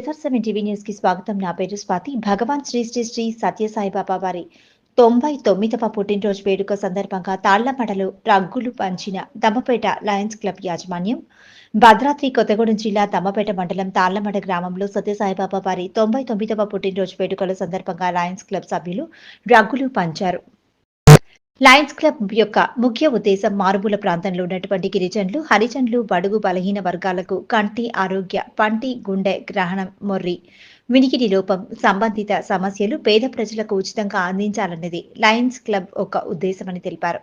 Seven TV న్యూస్కి స్వాగతం. నా పేరు స్వాతి. భగవాన్ శ్రీ శ్రీ శ్రీ సత్యసాయిబాబా వారి తొంభై తొమ్మిదవ పుట్టినరోజు వేడుక సందర్భంగా తాళ్ళమడలో రగ్గులు పంచిన దమ్మపేట లయన్స్ క్లబ్ యాజమాన్యం భద్రాద్రి కొత్తగూడెం జిల్లా దమ్మపేట మండలం తాళ్ళమడ గ్రామంలో సత్యసాయిబాబా వారి తొంభై తొమ్మిదవ పుట్టినరోజు వేడుకల సందర్భంగా లయన్స్ క్లబ్ సభ్యులు రగ్గులు పంచారు. లయన్స్ క్లబ్ యొక్క ముఖ్య ఉద్దేశం మారుమూల ప్రాంతంలో ఉన్నటువంటి గిరిజనులు హరిజనులు బడుగు బలహీన వర్గాలకు కంటి ఆరోగ్య పంటి గుండె గ్రహణం మొర్రి వినికిడి లోపం సంబంధిత సమస్యలు పేద ప్రజలకు ఉచితంగా అందించాలన్నది లయన్స్ క్లబ్ ఒక ఉద్దేశమని తెలిపారు.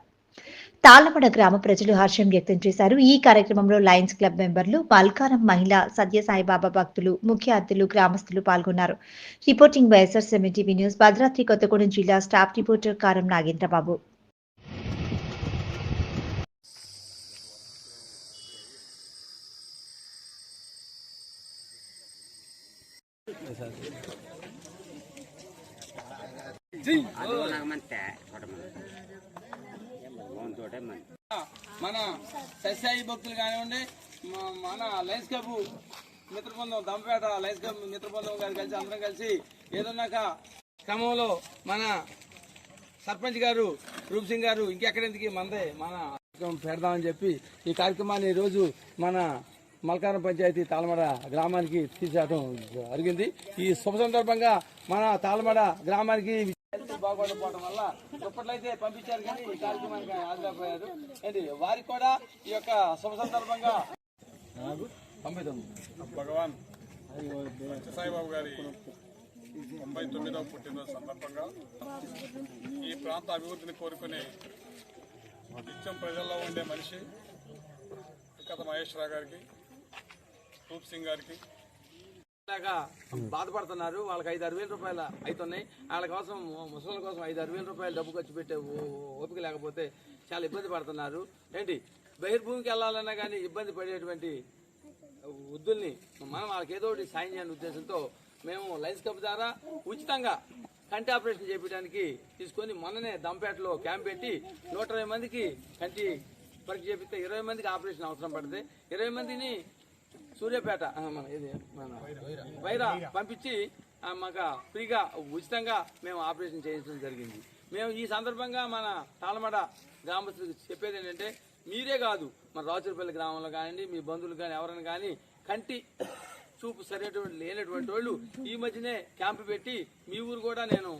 తాళ్ళమడ గ్రామ ప్రజలు హర్షం వ్యక్తం చేశారు. ఈ కార్యక్రమంలో లయన్స్ క్లబ్ మెంబర్లు మల్కారం మహిళ సత్యసాయిబాబా భక్తులు ముఖ్య అతిథులు గ్రామస్తులు పాల్గొన్నారు. Reporting YSR seventy news Bhadradri Kothagudem జిల్లా స్టాఫ్ రిపోర్టర్ కారం నాగేంద్రబాబు. మన సస్యాయి భక్తులు కానివ్వండి మన లైన్స్ క్లబ్ మిత్ర బృందం దంపేట లైన్స్ క్లబ్ మిత్ర బృందం గారు కలిసి అందరం కలిసి ఏదన్నాక క్రమంలో మన సర్పంచ్ గారు రూప్ సింగ్ గారు ఇంకెక్కడెందుకు మనదే మన పెడదామని చెప్పి ఈ కార్యక్రమాన్ని ఈరోజు మన మల్కారం పంచాయతీ తాళమడ గ్రామానికి తీసుకురావడం జరిగింది. ఈ శుభ సందర్భంగా మన తాళమడ గ్రామానికి బాగోకపోవడం వల్ల ఇప్పట్లయితే పంపించారు కానీ ఈ కార్యక్రమానికి హాజరైపోయారు. ఏంటి వారికి కూడా ఈ యొక్క శుభ సందర్భంగా భగవాన్ సత్యసాయిబాబు గారి తొంభై తొమ్మిదవ పుట్టినరోజు సందర్భంగా ఈ ప్రాంత అభివృద్ధిని కోరుకునే నిత్యం ప్రజల్లో ఉండే మనిషి కథ మహేశ్వరరావు గారికి రూప్ సింగ్ గారికి. లాగా బాధపడుతున్నారు. వాళ్ళకి ఐదు ఆరు వేల రూపాయలు అవుతున్నాయి వాళ్ళ కోసం ముసలి కోసం ఐదు ఆరు వేల రూపాయలు డబ్బు ఖర్చు పెట్టే ఓ- ఓపిక లేకపోతే చాలా ఇబ్బంది పడుతున్నారు. ఏంటి? బహిర్భూమికి వెళ్ళాలన్నా కానీ ఇబ్బంది పడేటువంటి వృద్ధుల్ని మనం వాళ్ళకి ఏదో ఒకటి సాయం చేయని ఉద్దేశంతో మేము లైన్స్ కప్ ద్వారా ఉచితంగా కంటి ఆపరేషన్ చేయించడానికి తీసుకొని మొన్ననే దంపేటలో క్యాంప్ పెట్టి నూట ఇరవై మందికి కంటి పరీక్ష చేపిస్తే ఇరవై మందికి ఆపరేషన్ అవసరం పడితే ఇరవై మందిని సూర్యాపేట మన ఇది మన వైరా పంపించి మాకు ఫ్రీగా ఉచితంగా మేము ఆపరేషన్ చేయించడం జరిగింది. మేము ఈ సందర్భంగా మన తాళమడ గ్రామస్తులకు చెప్పేది ఏంటంటే మీరే కాదు మన రాచులపల్లి గ్రామంలో కానివ్వండి మీ బంధువులు కానీ ఎవరైనా కానీ కంటి చూపు సరైనటువంటి లేనటువంటి వాళ్ళు ఈ మధ్యనే క్యాంపు పెట్టి మీ ఊరు కూడా నేను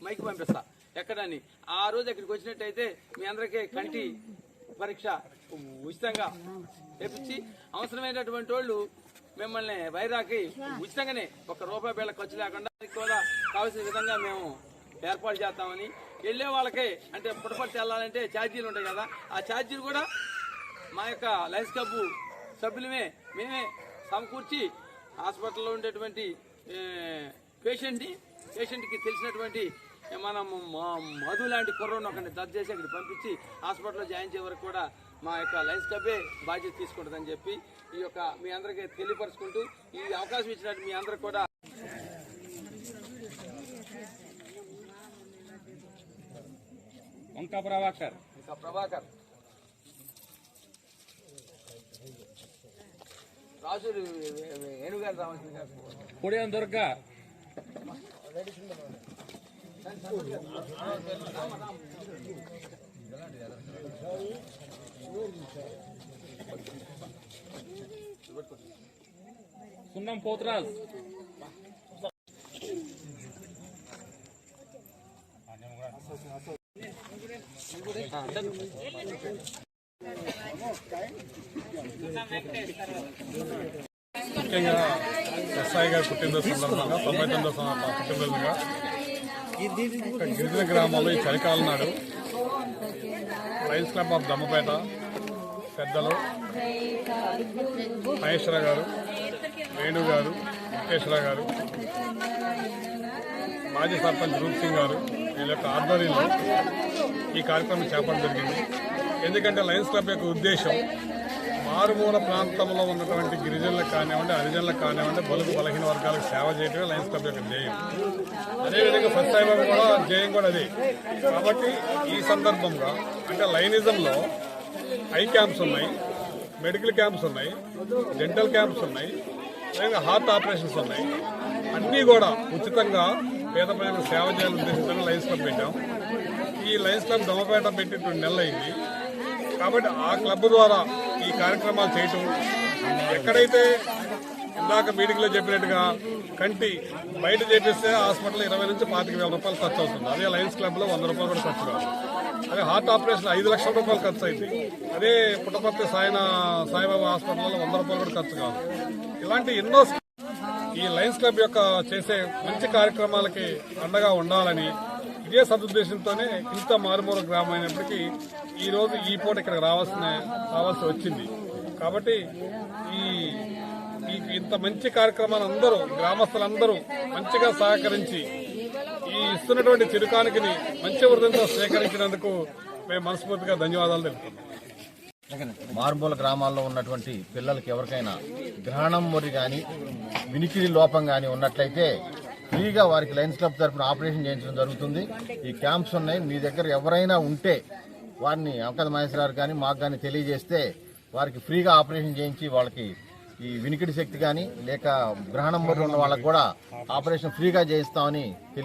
మైకి పంపిస్తా. ఎక్కడని? ఆ రోజు అక్కడికి వచ్చినట్టయితే మీ అందరికీ కంటి పరీక్ష. ఉచితంగా. తెప్పించి అవసరమైనటువంటి వాళ్ళు మిమ్మల్ని వైరాకి ఉచితంగానే ఒక రూపాయి వేల ఖర్చు లేకుండా దానికి కూడా కావాల్సిన విధంగా మేము ఏర్పాటు చేస్తామని. వెళ్ళే వాళ్ళకి అంటే పుట్టపర్తి వెళ్ళాలంటే ఛార్జీలు ఉంటాయి కదా ఆ ఛార్జీలు కూడా మా యొక్క లైన్స్ క్లబ్ సభ్యులమే మేమే సమకూర్చి హాస్పిటల్లో ఉండేటువంటి పేషెంట్ని పేషెంట్కి తెలిసినటువంటి మనం మ- మధు లాంటి కుర్రను ఒకరిని దర్జ చేసి అక్కడికి పంపించి హాస్పిటల్లో జాయిన్ చేయ వరకు కూడా మా యొక్క లయన్స్ క్లబ్బే బాధ్యత తీసుకుంటుందని చెప్పి ఈ యొక్క మీ అందరికీ తెలియపరుచుకుంటూ ఈ అవకాశం ఇచ్చినట్టు మీ అందరికి కూడా వంకా ప్రభాకర్. ఇంకా ప్రభాకర్. రాజు ఏనుగారు రావాల్సింది పొడియం దుర్గా. సున్నం పోతురాజ్. ముఖ్యంగా ఎస్ఐ గారి పుట్టినరోజు సందర్భంగా తొంభై తొమ్మిదో సంవత్సరం పుట్టినరోజుగా ఒక గిరిజన గ్రామంలో ఈ చలికాలం నాడు లయన్స్ క్లబ్ ఆఫ్ దమ్మపేట పెద్దలు మహేశ్వర గారు వేణు గారు వెంకటేశ్వర గారు మాజీ సర్పంచ్ రూప్ సింగ్ గారు వీళ్ళ యొక్క ఆధ్వర్యంలో ఈ కార్యక్రమం చేపట్టడం జరిగింది. ఎందుకంటే లయన్స్ క్లబ్ యొక్క ఉద్దేశం మారుమూల ప్రాంతంలో ఉన్నటువంటి గిరిజనులకు కానివ్వండి హరిజనులకు కానివ్వండి బలుగు బలహీన వర్గాలకు సేవ చేయడమే లయన్స్ క్లబ్ యొక్క ధ్యేయం. అదేవిధంగా ఫస్ట్ టైం కూడా ధ్యేయం కూడా అదే. కాబట్టి ఈ సందర్భంగా అంటే లైనిజంలో ఐ క్యాంప్స్ ఉన్నాయి మెడికల్ క్యాంప్స్ ఉన్నాయి డెంటల్ క్యాంప్స్ ఉన్నాయి అదేవిధంగా హార్ట్ ఆపరేషన్స్ ఉన్నాయి. అన్నీ కూడా ఉచితంగా పేద ప్రజలకు సేవ చేయాలని ఉద్దేశంతో లయన్స్ క్లబ్ పెట్టాం. ఈ లయన్స్ క్లబ్ దొమ్మపేట పెట్టి రెండు నెలలు అయింది. కాబట్టి ఆ క్లబ్ ద్వారా ఈ కార్యక్రమాలు చేయటం ఎక్కడైతే ఇందాక మీటింగ్లో చెప్పినట్టుగా కంటి బయట చేపిస్తే హాస్పిటల్ ఇరవై నుంచి పాతిక వేల రూపాయలు ఖర్చు అవుతుంది. అదే లయన్స్ క్లబ్లో వంద రూపాయలు కూడా ఖర్చు కాదు. అదే హార్ట్ ఆపరేషన్ ఐదు లక్షల రూపాయలు ఖర్చు అయితే అదే పుట్టపర్తి సాయన సాయిబాబా హాస్పిటల్లో వంద రూపాయలు కూడా ఖర్చు కాదు. ఇలాంటి ఎన్నో ఈ లయన్స్ క్లబ్ యొక్క చేసే మంచి కార్యక్రమాలకి అండగా ఉండాలని ఇదే సదుద్దేశంతోనే ఇంత మారుమూల గ్రామం అయినప్పటికీ ఈ ఈ పూట ఇక్కడికి రావాల్సిన రావాల్సి వచ్చింది. కాబట్టి ఈ ఇంత మంచి కార్యక్రమాలు అందరూ గ్రామస్తులందరూ మంచిగా సహకరించి ఈ ఇస్తున్నటువంటి చిరుకానికిని మంచి వృద్ధంతో స్వీకరించినందుకు మేము మనస్ఫూర్తిగా ధన్యవాదాలు తెలుపుతున్నాం. మారుమూల గ్రామాల్లో ఉన్నటువంటి పిల్లలకి ఎవరికైనా గ్రహణం మొరి కానీ వినికిడి లోపం కానీ ఉన్నట్లయితే ఫ్రీగా వారికి లయన్స్ క్లబ్ తరఫున ఆపరేషన్ చేయించడం జరుగుతుంది. ఈ క్యాంప్స్ ఉన్నాయి. మీ దగ్గర ఎవరైనా ఉంటే వారిని అంకద మహేశ్వర కానీ మాకు కానీ తెలియజేస్తే వారికి ఫ్రీగా ఆపరేషన్ చేయించి వాళ్ళకి ఈ వినికిడి శక్తి కానీ లేక గ్రహణం ఉన్న వాళ్ళకి కూడా ఆపరేషన్ ఫ్రీగా చేయిస్తామని తెలియ